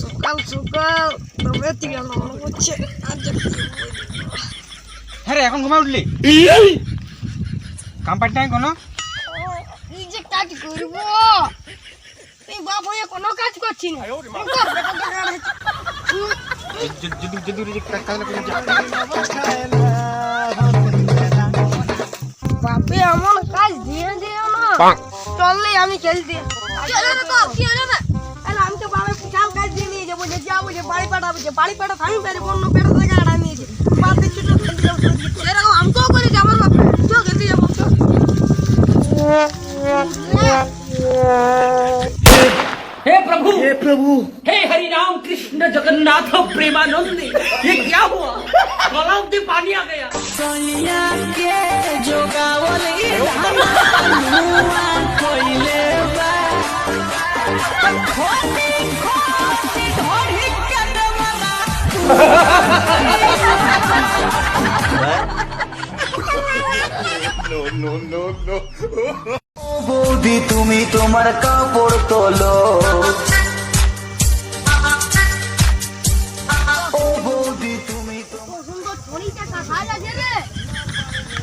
সকাল সকাল তবে থেকে মনে হচ্ছে আজ হ্যাঁ রে এখন ঘুমা উঠলি কাম পাইতে নাই কোনো এই যে কাজ করব এই বাপ হয়ে কোনো কাজ করছি না। যদি যদি বাপে এমন কাজ দিয়ে দিও না। চললেই আমি খেলতে। চলে না তো কি হলো না আমি তো বাবা বিশাল কাজ দিয়ে নিয়ে যাব যে যাব যে বাড়ি পাঠাবো যে বাড়ি পাঠাবো আমি পারি অন্য পেটা থেকে আড়া নিয়েছি বাপে ছোট এরকম আমিও করি বাপ। চো খেলতে যাব। চো हे प्रभु। हे प्रभु। हे हरि राम कृष्ण जगन्नाथ प्रेमानंद ये क्या हुआ? गलाव से पानी आ गया। के जो no, no, no, no.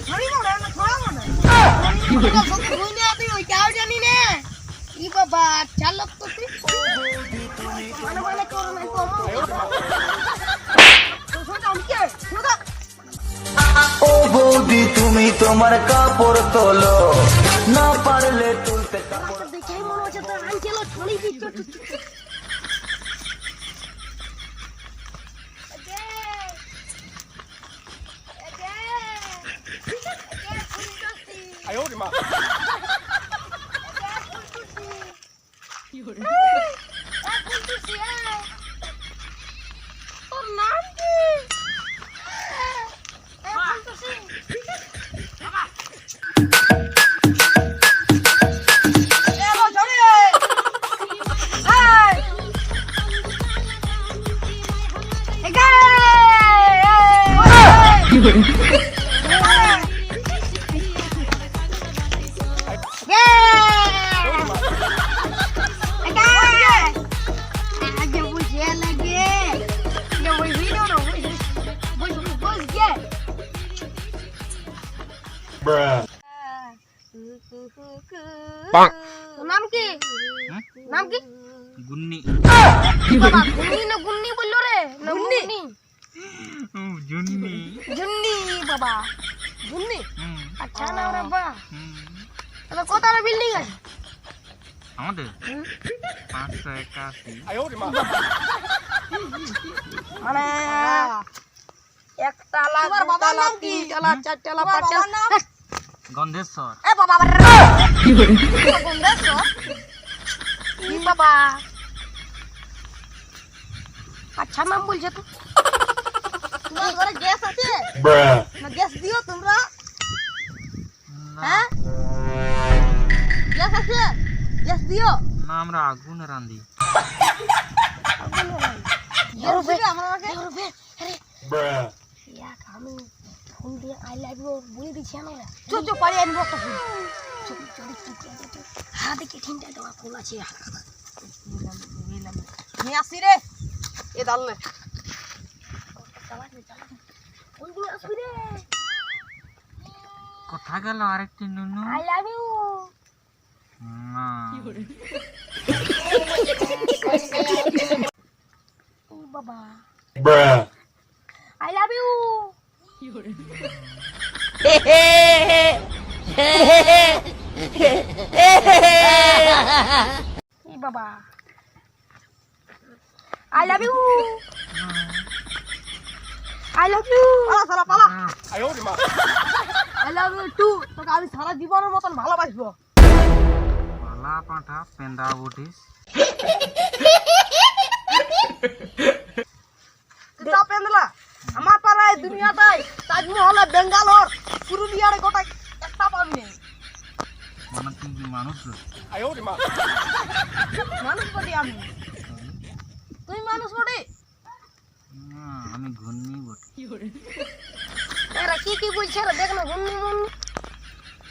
ছড়ি মনে না ছড়া মনে বুঝলি তুই ওই কাউ জানি বাবা চালক তো তুই। মানে মানে করো না তো তো। সোজা ও বৌদি তুমি তোমার কাপড় তোলো। না পারলে তুলতে কাপড় দেখেই মনে হচ্ছে তোর আনছিল ছড়ি দিচ্ছ। তোর নাম কি নাম কি গুন্নি বাবা বাবা জুন্নি আচ্ছা না রে বাবা তবে কতটা বিল্ডিং আছে? আমাদের? পাঁচশো একাশি। মানে তিনতলা চারতলা পাঁচতলা। গন্ধেশ্বর। এ বাবা বাবা কি গন্ধেশ্বর? কি বাবা? আচ্ছা নাম বলছে তো। ঘরে গ্যাস আছে না গ্যাস দিও তোমরা হ্যাঁ গ্যাস আছে গ্যাস দিও না আমরা আগুন রান্ধি আমাকে আমি ফোন দিয়ে আই লাভ ইউ বলে দিচ্ছি আমরা চো চো পারি আনব একটা ফোন চল চল চল হ্যাঁ দেখি ঠিনটা তোমার ফোন আছে নিয়ে আসি রে এ রে কোথা গেল আরেকটি নুনু। আই লাভ ইউ না। ও বাবা। আই লাভ ইউ বাবা। I love you I love you পালা সারা পালা। আই লাভ ইউ টু তোকে আমি সারা জীবনের মতন ভালোবাসবো। পালা পাঁঠা পেন্দা বুটিস কিতা পেন্দলা? আমার পাড়ায় দুনিয়াটাই তাজমহলে বেঙ্গালোর পুরুলিয়ার গোটা একটা পাবি নেই মানে তুই কি মানুষ রে? মানুষ বটি আমি। তুই মানুষ না আমি ঘূর্ণি কি কি বলছে রে দেখ না গুন্নি মুন্নি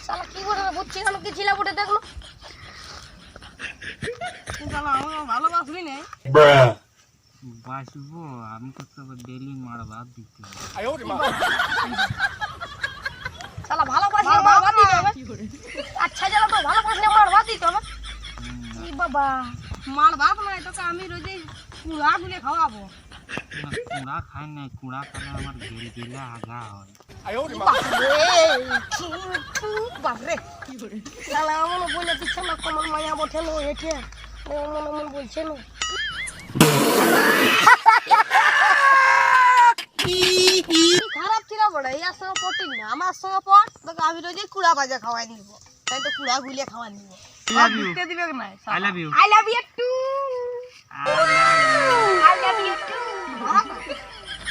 শালা কি করে রে বুঝছি কেন কি ছিল বটে দেখ না শালা আমার ভালোবাসবি না। বাঁচবো আমি তো সব ডেলি মার বাদ দিতে হবে। শালা ভালোবাসলে মার বাদ দিতে হবে। আচ্ছা জ্বালা তো ভালোবাসলে মার বাদ দিতে হবে। হুম, ই বাবা। মার বাপ নাই তোকে আমি রোজে কুড়া গুলে খাওয়াবো। না, কুড়া খাই নাই কুড়া খেলে আমার গেল গেলে আগা হয়। বাপরে শালা এমন বলে দিচ্ছে না কমল মায়া বঠে নো এঠে এমন এমন বলছে না খারাপ ছিল বড় ইয়ার সঙ্গে না আমার সঙ্গে পট তোকে আমি রোজে কুড়া বাজা খাওয়াই নিব তাই তো কুড়া গুলিয়ে খাওয়াই নিব. দিবে না I love you. I love you too I love you too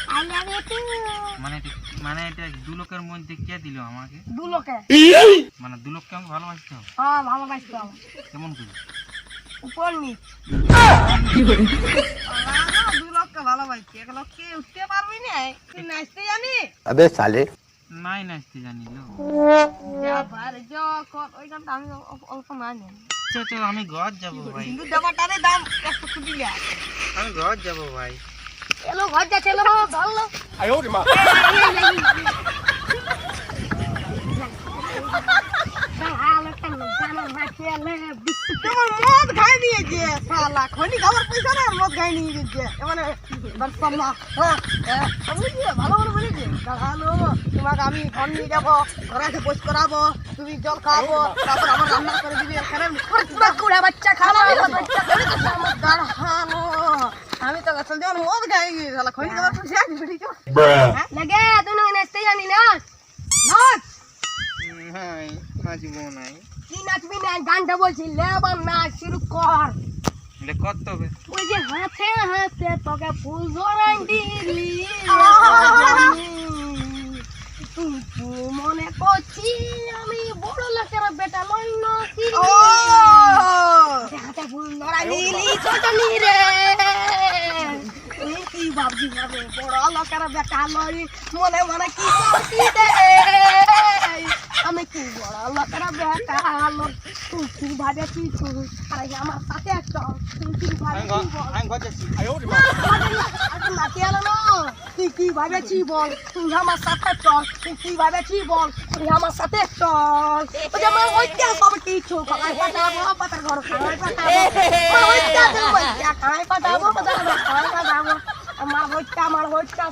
I love you too মানে মানে এটা দু লোকের মধ্যে কে দিল আমাকে? দু লোকে। মানে দু লোককে আমি ভালোবাসতে হ্যাঁ ভালোবাসতে কেমন করে? উপর কি করে নাই নাচতে জানি ওই আমি অল্প না জানি আমি ঘর যাব ভাই। কিন্তু দাম আমি ঘর যাব ভাই। এলো ঘর যাচ্ছে ধরলো। মদ খাই শালা খনি খাবার পয়সা না মদ খাই নিয়ে গেছে মানে দর্শন না হ্যাঁ, হ্যাঁ, আমি ভালো করে তোমাকে আমি ঘর নিয়ে যাব ঘরে বস করাবো তুমি জল খাওয়াবো তারপর আমার রান্না করে দিবি এখানে বাচ্চা আমি তো আসলে যেমন মদ লাগে তুই নাচতে জানি না। নাচ! হ্যাঁ নাচবো নাই। কি নাচবি না গানটা বলছি লেবার নাচ শুরু কর। এটা কত হবে ওই যে হাতে হাতে তোকে ফুল ধরাই দিলি। তুই মনে করছি আমি বড় লোকের বেটা লই নকি? হাতে ফুল ধরাই দিলি ছোট রে। ভাবে বড় লোকের বেটা লই মনে মনে কি করছি রে? আমি কি বড় লোকের বেটা লই তুই কি ভাবেছি তুই আরে আমার সাথে চল তুই কি বল? আমি ঘর যাচ্ছি। তুই কি ভাবেছি বল? তুই আমার সাথে চল তুই কি ভাবেছি বল? তুই আমার সাথে চল। ওই যে আমার ওইটা সব কিছু। খাই পাঠাবো পাতার ঘর খাই পাঠাবো ওইটা খাই পাঠাবো পাতার ঘর খাই পাঠাবো আমার ওইটা আমার ওইটা